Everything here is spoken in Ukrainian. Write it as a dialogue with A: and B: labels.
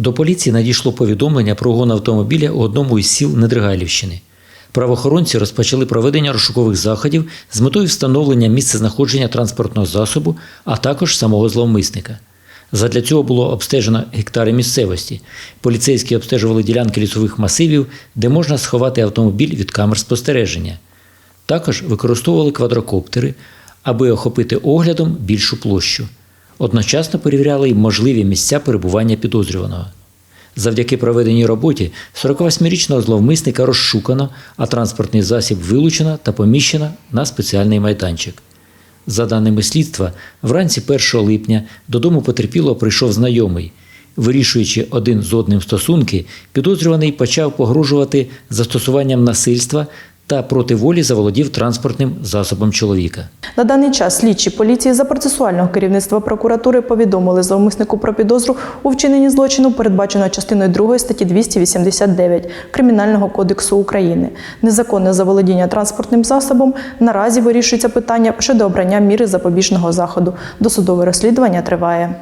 A: До поліції надійшло повідомлення про угон автомобіля у одному із сіл Недригайлівщини. Правоохоронці розпочали проведення розшукових заходів з метою встановлення місця знаходження транспортного засобу, а також самого зловмисника. Задля цього було обстежено гектари місцевості. Поліцейські обстежували ділянки лісових масивів, де можна сховати автомобіль від камер спостереження. Також використовували квадрокоптери, аби охопити оглядом більшу площу. Одночасно перевіряли й можливі місця перебування підозрюваного. Завдяки проведеній роботі 48-річного зловмисника розшукано, а транспортний засіб вилучено та поміщено на спеціальний майданчик. За даними слідства, вранці 1 липня додому потерпілого прийшов знайомий. Вирішуючи один з одним стосунки, підозрюваний почав погрожувати застосуванням насильства та проти волі заволодів транспортним засобом чоловіка.
B: На даний час слідчі поліції за процесуального керівництва прокуратури повідомили зловмиснику про підозру у вчиненні злочину, передбаченого частиною 2 статті 289 Кримінального кодексу України. Незаконне заволодіння транспортним засобом наразі вирішується питання щодо обрання міри запобіжного заходу. Досудове розслідування триває.